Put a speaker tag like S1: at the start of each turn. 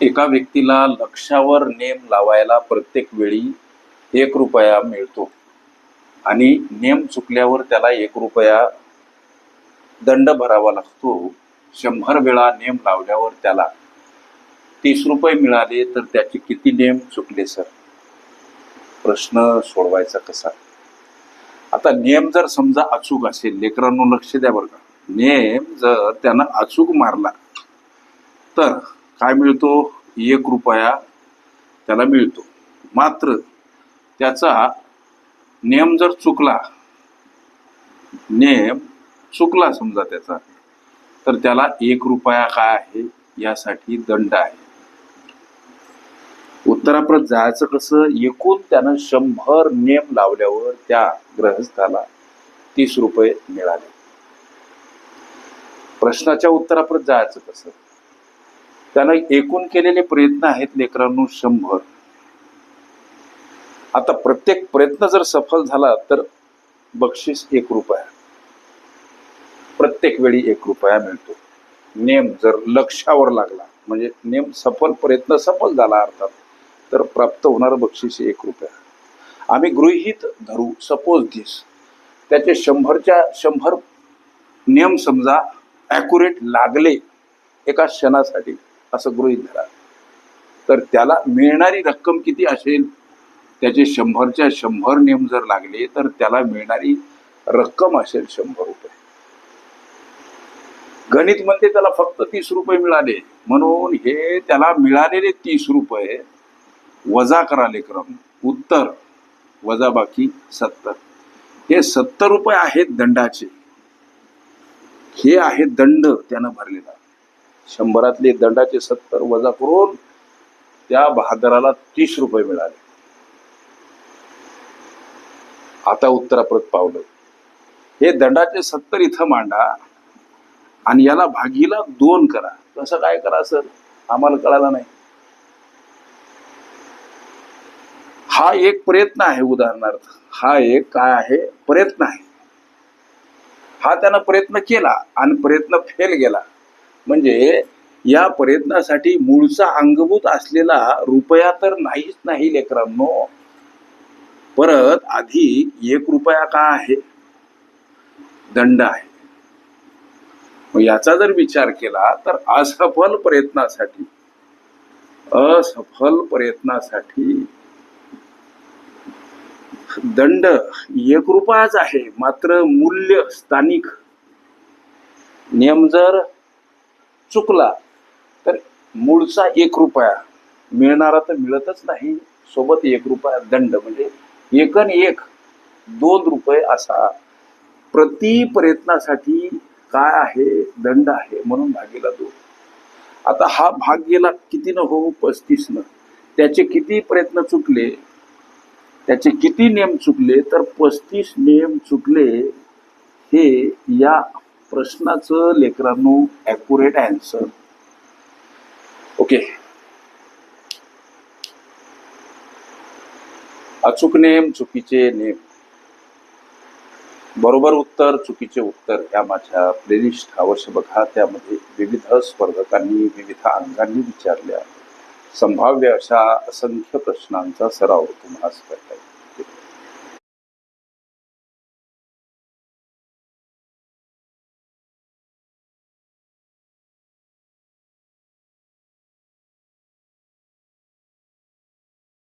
S1: एका व्यक्तीला लक्षावर नेम लावायला प्रत्येक वेळी एक रुपया मिळतो. आणि नेम चुकल्यावर त्याला एक रुपया दंड भरावा लागतो. शंभर वेळा नेम लावल्यावर त्याला तीस रुपये मिळाले तर त्याचे किती नेम चुकले सर? प्रश्न सोडवायचा कसा? आता नेम जर समजा अचूक असेल लेकरांनो लक्ष द्या बरं का. नेम जर त्यानं अचूक मारला तर काय मिळतो? एक रुपया त्याला मिळतो. मात्र त्याचा नेम जर चुकला नेम चुकला समजा त्याचा तर त्याला एक रुपया काय आहे? यासाठी दंड आहे. उत्तराप्रत जायचं कसं? एकूण त्यानं शंभर नेम लावल्यावर त्या ग्रहस्थाला तीस रुपये मिळाले. प्रश्नाच्या उत्तराप्रत जायचं कसं? त्यानं एकूण केलेले प्रयत्न आहेत लेकरांनो शंभर. आता प्रत्येक प्रयत्न जर सफल झाला तर बक्षीस एक रुपया. प्रत्येक वेळी एक रुपया मिळतो. नेम जर लक्षावर लागला म्हणजे नेम सफल प्रयत्न सफल झाला अर्थात तर प्राप्त होणार बक्षीस एक रुपया. आम्ही गृहीत धरू सपोज दिस त्याचे शंभरच्या शंभर नियम समजा ॲक्युरेट लागले एका क्षणासाठी. असं गृहीत धरा. तर त्याला मिळणारी रक्कम किती असेल? त्याचे शंभरच्या शंभर नियम जर लागले तर त्याला मिळणारी रक्कम असेल शंभर रुपये. गणित म्हणते त्याला फक्त तीस रुपये मिळाले. म्हणून हे त्याला मिळालेले तीस रुपये वजा कराले क्रम. उत्तर वजा बाकी सत्तर. हे सत्तर रुपये आहेत दंडाचे. हे आहे दंड त्यानं भरलेला. शंभरातले दंडाचे सत्तर वजा करून त्या बहादराला तीस रुपये मिळाले. आता उत्तराप्रत पावलं. हे दंडाचे सत्तर इथं मांडा आणि याला भागीला दोन करा. कसं काय करा सर? आम्हाला कळालं नाही. हा एक प्रयत्न आहे उदाहरणार्थ. हा एक काय आहे? प्रयत्न आहे. हा त्यानं प्रयत्न केला आणि प्रयत्न फेल गेला. म्हणजे या प्रयत्नासाठी मूळचा अंगभूत असलेला रुपया तर नाहीच नाही लेकरांनो. परत आधी एक रुपया का आहे? दंड आहे. मग याचा जर विचार केला तर असफल प्रयत्नासाठी असफल प्रयत्नासाठी दंड एक रुपयाच आहे मात्र मूल्य स्थानिक. नियम जर चुकला तर मूळचा एक रुपया मिळणारा तर मिळतच नाही. सोबत एक रुपया दंड म्हणजे एकन एक दोन रुपये असा प्रति प्रयत्नासाठी काय आहे? दंड आहे म्हणून भागीला दोन. आता हा भाग गेला किती न हो? पस्तीस न त्याचे किती प्रयत्न चुकले? त्याचे किती नियम चुकले? तर पस्तीस नियम चुकले हे या प्रश्नाचं लेकरांनो ॲक्युरेट अँसर ओके अचूक नेम चुकीचे नेम. बरोबर उत्तर चुकीचे उत्तर या माझ्या प्लेलिस्ट अवश्य बघा. त्यामध्ये विविध स्पर्धकांनी विविध अंगांनी विचारल्या. संभाव्य अशा असंख्य प्रश्नांचा सराव तुम्हाला करता येईल.